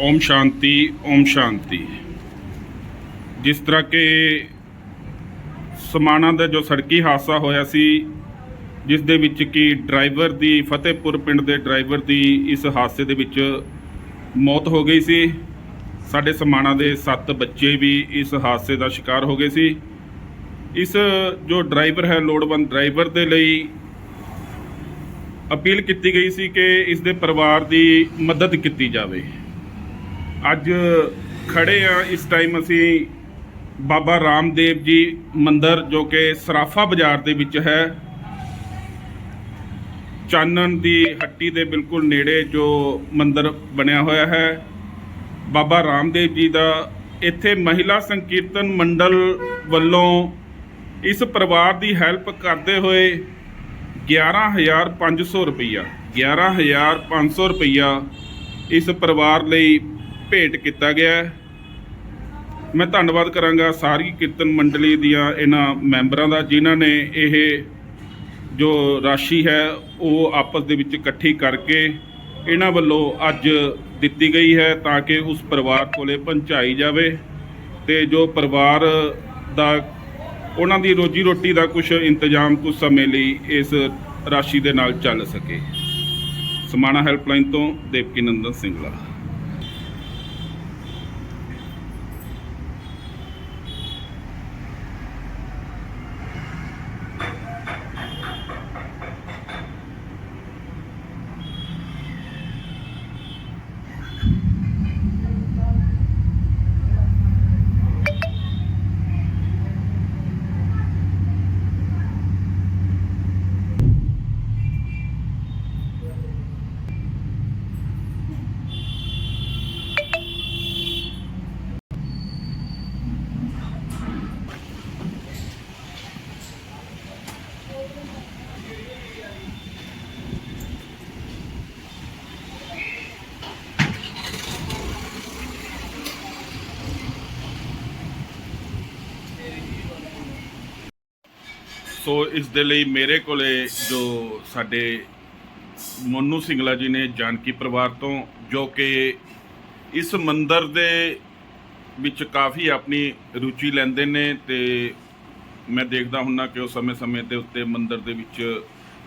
ਓਮ ਸ਼ਾਂਤੀ ਓਮ ਸ਼ਾਂਤੀ। ਜਿਸ ਤਰ੍ਹਾਂ ਕਿ ਸਮਾਣਾ ਦਾ ਜੋ ਸੜਕੀ ਹਾਦਸਾ ਹੋਇਆ ਸੀ, ਜਿਸ ਦੇ ਵਿੱਚ ਕਿ ਡਰਾਈਵਰ ਦੀ, ਫਤਿਹਪੁਰ ਪਿੰਡ ਦੇ ਡਰਾਈਵਰ ਦੀ ਇਸ ਹਾਦਸੇ ਦੇ ਵਿੱਚ ਮੌਤ ਹੋ ਗਈ ਸੀ। ਸਾਡੇ ਸਮਾਣਾ ਦੇ 7 ਬੱਚੇ ਵੀ ਇਸ ਹਾਦਸੇ ਦਾ ਸ਼ਿਕਾਰ ਹੋ ਗਏ ਸੀ। ਇਸ ਜੋ ਡਰਾਈਵਰ ਹੈ, ਲੋੜਵੰਦ ਡਰਾਈਵਰ ਦੇ ਲਈ ਅਪੀਲ ਕੀਤੀ ਗਈ ਸੀ ਕਿ ਇਸ ਦੇ ਪਰਿਵਾਰ ਦੀ ਮਦਦ ਕੀਤੀ ਜਾਵੇ। ਅੱਜ ਖੜੇ ਆ। ਇਸ ਟਾਈਮ ਅਸੀਂ ਬਾਬਾ ਰਾਮਦੇਵ ਜੀ ਮੰਦਿਰ, ਜੋ ਕਿ ਸਰਾਫਾ ਬਾਜ਼ਾਰ ਦੇ ਵਿੱਚ ਹੈ। ਚਾਨਣ ਦੀ ਹੱਟੀ ਦੇ ਬਿਲਕੁਲ ਨੇੜੇ ਜੋ ਮੰਦਿਰ ਬਣਿਆ ਹੋਇਆ ਹੈ। ਬਾਬਾ ਰਾਮਦੇਵ ਜੀ ਦਾ ਇੱਥੇ ਮਹਿਲਾ ਸੰਕੀਰਤਨ ਮੰਡਲ ਵੱਲੋਂ ਇਸ ਪਰਿਵਾਰ ਦੀ ਹੈਲਪ ਕਰਦੇ ਹੋਏ 11500 ਰੁਪਈਆ 11500 ਰੁਪਈਆ ਇਸ ਪਰਿਵਾਰ ਲਈ ਭੇਟ ਕੀਤਾ ਗਿਆ ਹੈ। ਮੈਂ ਧੰਨਵਾਦ ਕਰਾਂਗਾ ਸਾਰੀ ਕੀਰਤਨ ਮੰਡਲੀ ਦੀਆਂ ਇਹਨਾਂ ਮੈਂਬਰਾਂ ਦਾ, ਜਿਨ੍ਹਾਂ ਨੇ ਇਹ ਜੋ ਰਾਸ਼ੀ ਹੈ, ਉਹ ਆਪਸ ਦੇ ਵਿੱਚ ਇਕੱਠੀ ਕਰਕੇ ਇਹਨਾਂ ਵੱਲੋਂ ਅੱਜ ਦਿੱਤੀ ਗਈ ਹੈ ਤਾਂ ਕਿ ਉਸ ਪਰਿਵਾਰ ਕੋਲੇ ਪਹੁੰਚਾਈ ਜਾਵੇ ਤੇ ਜੋ ਪਰਿਵਾਰ ਦਾ, ਉਹਨਾਂ ਦੀ ਰੋਜੀ ਰੋਟੀ ਦਾ ਕੁਝ ਇੰਤਜ਼ਾਮ ਕੁਝ ਸਮੇਂ ਲਈ ਇਸ ਰਾਸ਼ੀ ਦੇ ਨਾਲ ਚੱਲ ਸਕੇ। ਸਮਾਣਾ ਹੈਲਪਲਾਈਨ ਤੋਂ ਦੇਵਕੀ ਨੰਦਨ ਸਿੰਘਲਾ ਸੋ ਇਸ ਦੇ ਲਈ ਮੇਰੇ ਕੋਲੇ ਜੋ ਸਾਡੇ ਮੋਨੂ ਸਿੰਗਲਾ ਜੀ ਨੇ ਜਾਨਕੀ ਪਰਿਵਾਰ ਤੋਂ, ਜੋ ਕਿ ਇਸ ਮੰਦਰ ਦੇ ਵਿੱਚ ਕਾਫੀ ਆਪਣੀ ਰੁਚੀ ਲੈਂਦੇ ਨੇ ਤੇ ਮੈਂ ਦੇਖਦਾ ਹੁੰਨਾ ਕਿ ਉਹ ਸਮੇਂ-ਸਮੇਂ ਦੇ ਉੱਤੇ ਮੰਦਿਰ ਦੇ ਵਿੱਚ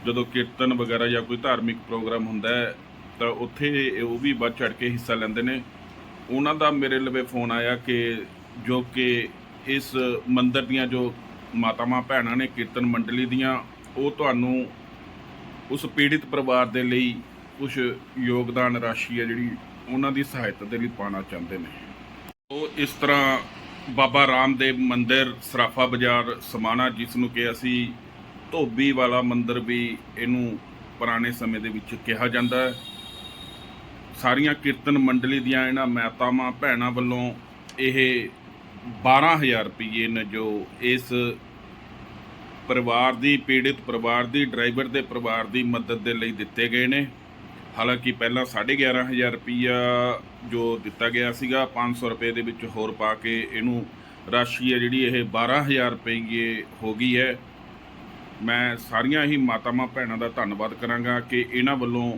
ਜਦੋਂ ਕੀਰਤਨ ਵਗੈਰਾ ਜਾਂ ਕੋਈ ਧਾਰਮਿਕ ਪ੍ਰੋਗਰਾਮ ਹੁੰਦਾ ਹੈ, ਤਾਂ ਉੱਥੇ ਉਹ ਵੀ ਵੱਧ ਚੜ ਕੇ ਹਿੱਸਾ ਲੈਂਦੇ ਨੇ। ਉਹਨਾਂ ਦਾ ਮੇਰੇ ਲਵੇ ਫੋਨ ਆਇਆ ਕਿ ਜੋ ਕਿ ਇਸ ਮੰਦਿਰ ਦੀਆਂ ਜੋ ਮਾਤਾਵਾਂ ਭੈਣਾਂ ਨੇ ਕੀਰਤਨ ਮੰਡਲੀ ਦੀਆਂ, ਉਹ ਤੁਹਾਨੂੰ ਉਸ ਪੀੜਿਤ ਪਰਿਵਾਰ ਦੇ ਲਈ ਕੁਝ ਯੋਗਦਾਨ ਰਾਸ਼ੀ ਹੈ ਜਿਹੜੀ ਉਹਨਾਂ ਦੀ ਸਹਾਇਤਾ ਦੇ ਲਈ ਪਾਣਾ ਚਾਹੁੰਦੇ ਨੇ। ਉਹ ਇਸ ਤਰ੍ਹਾਂ ਬਾਬਾ ਰਾਮਦੇਵ ਮੰਦਿਰ, ਸਰਾਫਾ ਬਾਜ਼ਾਰ, ਸਮਾਣਾ, ਜਿਸ ਨੂੰ ਕਿ ਅਸੀਂ ਧੋਬੀ ਵਾਲਾ ਮੰਦਿਰ ਵੀ ਇਹਨੂੰ ਪੁਰਾਣੇ ਸਮੇਂ ਦੇ ਵਿੱਚ ਕਿਹਾ ਜਾਂਦਾ ਹੈ। ਸਾਰੀਆਂ ਕੀਰਤਨ ਮੰਡਲੀ ਦੀਆਂ ਇਹਨਾਂ ਮਾਤਾਵਾਂ ਭੈਣਾਂ ਵੱਲੋਂ ਇਹ 12000 ਰੁਪਏ ਨੇ ਜੋ ਇਸ ਪਰਿਵਾਰ ਦੀ, ਪੀੜਿਤ ਪਰਿਵਾਰ ਦੀ, ਡਰਾਈਵਰ ਦੇ ਪਰਿਵਾਰ ਦੀ ਮਦਦ ਦੇ ਲਈ ਦਿੱਤੇ ਗਏ ਨੇ। ਹਾਲਾਂਕਿ ਪਹਿਲਾਂ 11500 ਰੁਪਈਆ ਜੋ ਦਿੱਤਾ ਗਿਆ ਸੀਗਾ 500 ਰੁਪਏ ਦੇ ਵਿੱਚ ਹੋਰ ਪਾ ਕੇ ਇਹਨੂੰ ਰਾਸ਼ੀ ਹੈ ਜਿਹੜੀ ਇਹ 12000 ਰੁਪਏ ਹੋ ਗਈ ਹੈ। ਮੈਂ ਸਾਰੀਆਂ ਹੀ ਮਾਤਾਵਾਂ ਭੈਣਾਂ ਦਾ ਧੰਨਵਾਦ ਕਰਾਂਗਾ ਕਿ ਇਹਨਾਂ ਵੱਲੋਂ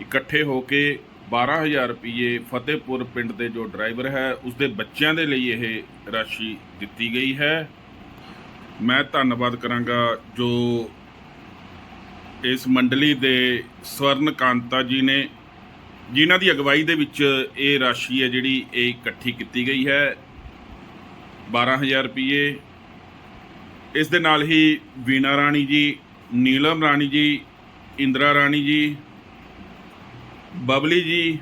ਇਕੱਠੇ ਹੋ ਕੇ 12000 ਰੁਪਏ ਫਤਿਹਪੁਰ ਪਿੰਡ ਦੇ ਜੋ ਡਰਾਈਵਰ ਹੈ, ਉਸਦੇ ਬੱਚਿਆਂ ਦੇ ਲਈ ਇਹ ਰਾਸ਼ੀ ਦਿੱਤੀ ਗਈ ਹੈ। ਮੈਂ ਧੰਨਵਾਦ ਕਰਾਂਗਾ ਜੋ ਇਸ ਮੰਡਲੀ ਦੇ ਸਵਰਨ ਕਾਂਤਾ ਜੀ ਨੇ, ਜਿਨ੍ਹਾਂ ਦੀ ਅਗਵਾਈ ਦੇ ਵਿੱਚ ਇਹ ਰਾਸ਼ੀ ਹੈ ਜਿਹੜੀ ਇਹ ਇਕੱਠੀ ਕੀਤੀ ਗਈ ਹੈ 12000 ਰੁਪਏ ਇਸ ਦੇ ਨਾਲ ਹੀ ਵੀਣਾ ਰਾਣੀ ਜੀ, ਨੀਲਮ ਰਾਣੀ ਜੀ, ਇੰਦਰਾ ਰਾਣੀ ਜੀ, ਬਬਲੀ ਜੀ,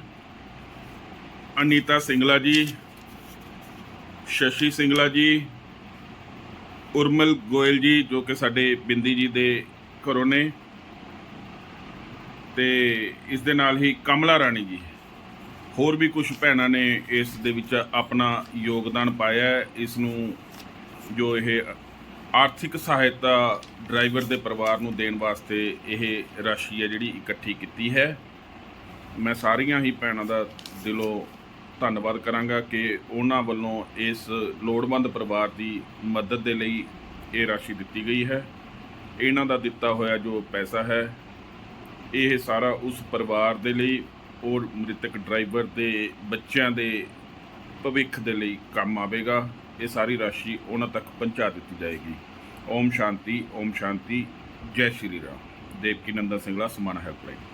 ਅਨੀਤਾ ਸਿੰਗਲਾ ਜੀ, ਸ਼ਸ਼ੀ ਸਿੰਗਲਾ ਜੀ, ਉਰਮਲ ਗੋਇਲ ਜੀ, ਜੋ ਕਿ ਸਾਡੇ ਬਿੰਦੀ ਜੀ ਦੇ ਘਰੋਂ ਨੇ। ਤੇ ਇਸ ਦੇ ਨਾਲ ਹੀ ਕਮਲਾ ਰਾਣੀ ਜੀ। ਹੋਰ ਵੀ ਕੁਝ ਭੈਣਾਂ ਨੇ ਇਸ ਦੇ ਵਿੱਚ ਆਪਣਾ ਯੋਗਦਾਨ ਪਾਇਆ ਇਸ ਨੂੰ ਜੋ ਇਹ ਆਰਥਿਕ ਸਹਾਇਤਾ ਡਰਾਈਵਰ ਦੇ ਪਰਿਵਾਰ ਨੂੰ ਦੇਣ ਵਾਸਤੇ ਇਹ ਰਾਸ਼ੀ ਹੈ ਜਿਹੜੀ ਇਕੱਠੀ ਕੀਤੀ ਹੈ। ਮੈਂ ਸਾਰੀਆਂ ਹੀ ਭੈਣਾਂ ਦਾ ਦਿਲੋਂ ਧੰਨਵਾਦ ਕਰਾਂਗਾ ਕਿ ਉਹਨਾਂ ਵੱਲੋਂ ਇਸ ਲੋੜਵੰਦ ਪਰਿਵਾਰ ਦੀ ਮਦਦ ਦੇ ਲਈ ਇਹ ਰਾਸ਼ੀ ਦਿੱਤੀ ਗਈ ਹੈ। ਇਹਨਾਂ ਦਾ ਦਿੱਤਾ ਹੋਇਆ ਜੋ ਪੈਸਾ ਹੈ ਇਹ ਸਾਰਾ ਉਸ ਪਰਿਵਾਰ ਦੇ ਲਈ ਔਰ ਮ੍ਰਿਤਕ ਡਰਾਈਵਰ ਦੇ ਬੱਚਿਆਂ ਦੇ ਭਵਿੱਖ ਦੇ ਲਈ ਕੰਮ ਆਵੇਗਾ। ਇਹ ਸਾਰੀ ਰਾਸ਼ੀ ਉਹਨਾਂ ਤੱਕ ਪਹੁੰਚਾ ਦਿੱਤੀ ਜਾਏਗੀ। ਓਮ ਸ਼ਾਂਤੀ ਓਮ ਸ਼ਾਂਤੀ, ਜੈ ਸ਼੍ਰੀ ਰਾਮ। ਦੇਵਕੀ ਨੰਦਨ ਸਿੰਘਲਾ ਸਮਾਣਾ ਹੈਲਪਲਾਈਨ।